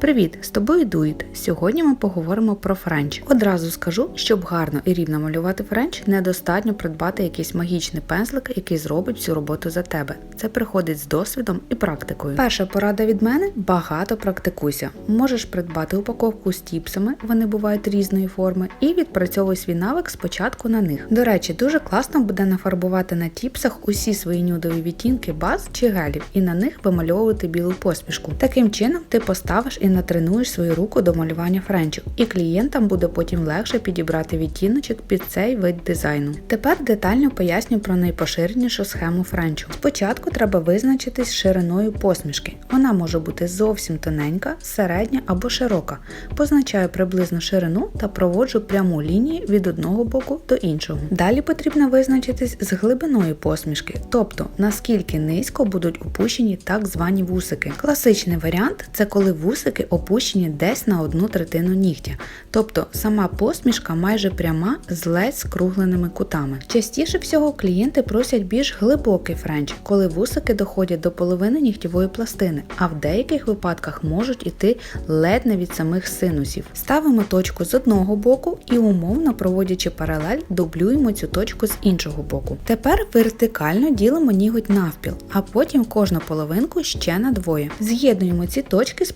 Привіт, з тобою Дуїт. Сьогодні ми поговоримо про френч. Одразу скажу, щоб гарно і рівно малювати френч, недостатньо придбати якийсь магічний пензлик, який зробить всю роботу за тебе. Це приходить з досвідом і практикою. Перша порада від мене багато практикуйся. Можеш придбати упаковку з тіпсами, вони бувають різної форми, і відпрацьовуй свій навик спочатку на них. До речі, дуже класно буде нафарбувати на тіпсах усі свої нюдові відтінки баз чи гелів і на них вимальовувати білу посмішку. Таким чином ти поставиш і натренуєш свою руку до малювання френчу, і клієнтам буде потім легше підібрати відтіночок під цей вид дизайну. Тепер детально поясню про найпоширенішу схему френчу. Спочатку треба визначитись шириною посмішки. Вона може бути зовсім тоненька, середня або широка. Позначаю приблизну ширину та проводжу пряму лінію від одного боку до іншого. Далі потрібно визначитись з глибиною посмішки, тобто наскільки низько будуть опущені так звані вусики. Класичний варіант це коли вусики опущені десь на одну третину нігтя, тобто сама посмішка майже пряма з ледь скругленими кутами. Частіше всього клієнти просять більш глибокий френч, коли вусики доходять до половини нігтєвої пластини, а в деяких випадках можуть іти ледь не від самих синусів. Ставимо точку з одного боку і умовно проводячи паралель, дублюємо цю точку з іншого боку. Тепер вертикально ділимо ніготь навпіл, а потім кожну половинку ще на двоє. З'єднуємо ці точки з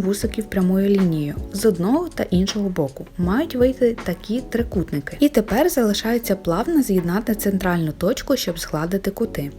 вусиків прямою лінією з одного та іншого боку. Мають вийти такі трикутники. І тепер залишається плавно з'єднати центральну точку, щоб згладити кути.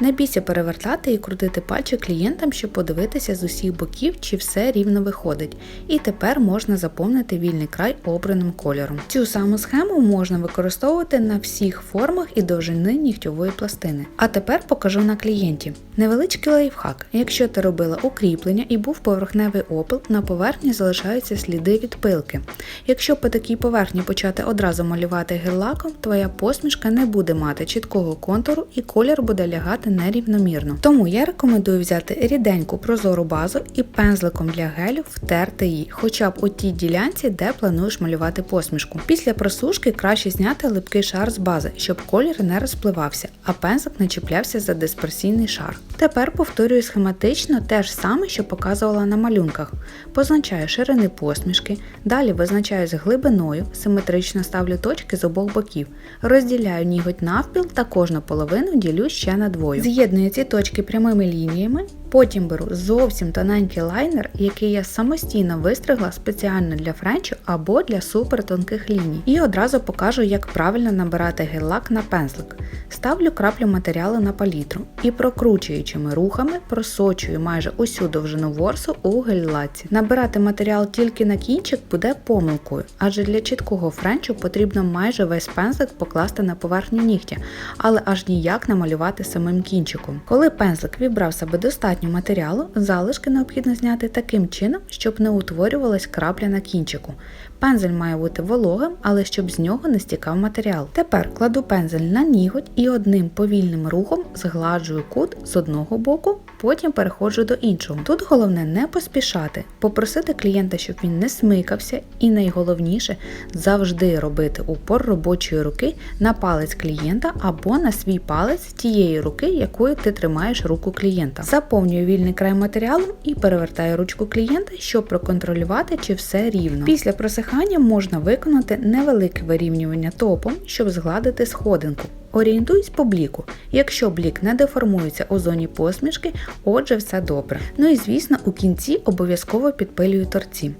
Не бійся перевертати і крутити пальчик клієнтам, щоб подивитися з усіх боків, чи все рівно виходить. І тепер можна заповнити вільний край обраним кольором. Цю саму схему можна використовувати на всіх формах і довжини нігтьової пластини. А тепер покажу на клієнті. Невеличкий лайфхак. Якщо ти робила укріплення і був поверхневий опил, на поверхні залишаються сліди від пилки. Якщо по такій поверхні почати одразу малювати гель-лаком, твоя посмішка не буде мати чіткого контуру і колір буде лягати нерівномірно. Тому я рекомендую взяти ріденьку прозору базу і пензликом для гелю втерти її, хоча б у тій ділянці, де плануєш малювати посмішку. Після просушки краще зняти липкий шар з бази, щоб колір не розпливався, а пензлик не чіплявся за дисперсійний шар. Тепер повторюю схематично те ж саме, що показувала на малюнках. Позначаю ширини посмішки, далі визначаю з глибиною, симетрично ставлю точки з обох боків, розділяю ніготь навпіл та кожну половину ділю ще на двоє. З'єдную ці точки прямими лініями. Потім беру зовсім тоненький лайнер, який я самостійно вистригла спеціально для френчу або для супертонких ліній, і одразу покажу, як правильно набирати гель-лак на пензлик. Ставлю краплю матеріалу на палітру і прокручуючими рухами просочую майже усю довжину ворсу у гель-лаці. Набирати матеріал тільки на кінчик буде помилкою, адже для чіткого френчу потрібно майже весь пензлик покласти на поверхню нігтя, але аж ніяк намалювати самим кінчиком. Коли пензлик вібрав себе достатньо матеріалу, залишки необхідно зняти таким чином, щоб не утворювалась крапля на кінчику. Пензель має бути вологим, але щоб з нього не стікав матеріал. Тепер кладу пензель на ніготь і одним повільним рухом згладжую кут з одного боку, потім переходжу до іншого. Тут головне не поспішати, попросити клієнта, щоб він не смикався, і найголовніше завжди робити упор робочої руки на палець клієнта або на свій палець тієї руки, якою ти тримаєш руку клієнта. Заповнюю вільний край матеріалом і перевертаю ручку клієнта, щоб проконтролювати, чи все рівно. Після просихання можна виконати невелике вирівнювання топом, щоб згладити сходинку. Орієнтуюсь по бліку. Якщо блік не деформується у зоні посмішки, отже, все добре. Ну і звісно, у кінці обов'язково підпилюю торці.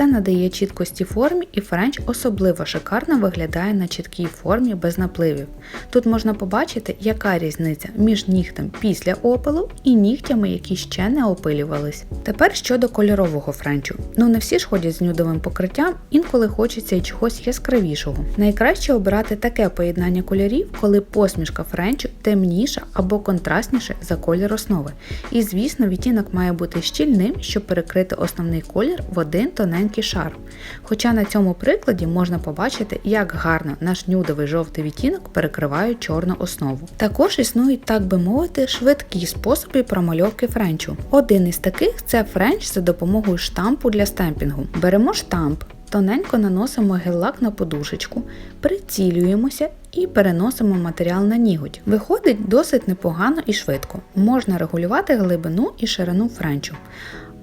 Це надає чіткості формі, і френч особливо шикарно виглядає на чіткій формі без напливів. Тут можна побачити, яка різниця між нігтем після опилу і нігтями, які ще не опилювались. Тепер щодо кольорового френчу. Ну не всі ж ходять з нюдовим покриттям, інколи хочеться і чогось яскравішого. Найкраще обирати таке поєднання кольорів, коли посмішка френчу темніша або контрастніша за колір основи. І звісно, відтінок має бути щільним, щоб перекрити основний колір в один тоненький шар. Хоча на цьому прикладі можна побачити, як гарно наш нюдовий жовтий відтінок перекриває чорну основу. Також існують, так би мовити, швидкі способи промальовки френчу. Один із таких це френч за допомогою штампу для стемпінгу. Беремо штамп. Тоненько наносимо гель-лак на подушечку, прицілюємося і переносимо матеріал на ніготь. Виходить досить непогано і швидко. Можна регулювати глибину і ширину френчу.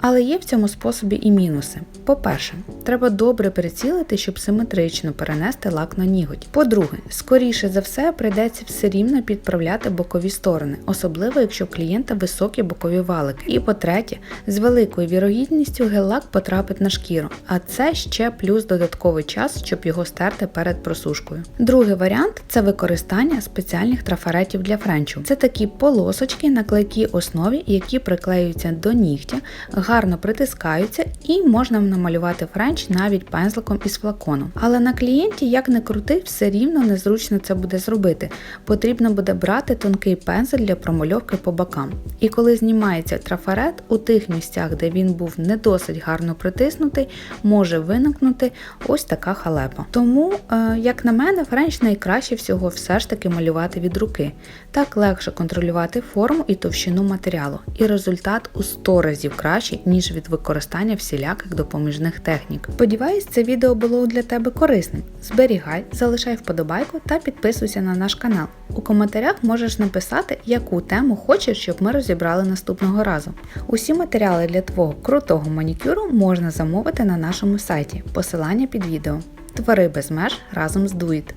Але є в цьому способі і мінуси. По-перше, треба добре прицілити, щоб симетрично перенести лак на ніготь. По-друге, скоріше за все прийдеться все рівно підправляти бокові сторони, особливо якщо у клієнта високі бокові валики. І по-третє, з великою вірогідністю гель-лак потрапить на шкіру, а це ще плюс додатковий час, щоб його стерти перед просушкою. Другий варіант це використання спеціальних трафаретів для френчу. Це такі полосочки на клейкій основі, які приклеюються до нігтя, гарно притискаються і можна намалювати френч навіть пензликом із флакону. Але на клієнті, як не крути, все рівно незручно це буде зробити. Потрібно буде брати тонкий пензель для промальовки по бокам. І коли знімається трафарет, у тих місцях, де він був не досить гарно притиснутий, може виникнути ось така халепа. Тому, е, як на мене, френч найкраще всього все ж таки малювати від руки. Так легше контролювати форму і товщину матеріалу, і результат у 100 разів кращий, ніж від використання всіляких допоміжних технік. Сподіваюсь, це відео було для тебе корисним. Зберігай, залишай вподобайку та підписуйся на наш канал. У коментарях можеш написати, яку тему хочеш, щоб ми розібрали наступного разу. Усі матеріали для твого крутого манікюру можна замовити на нашому сайті. Посилання під відео. Твори без меж разом з Дуїт.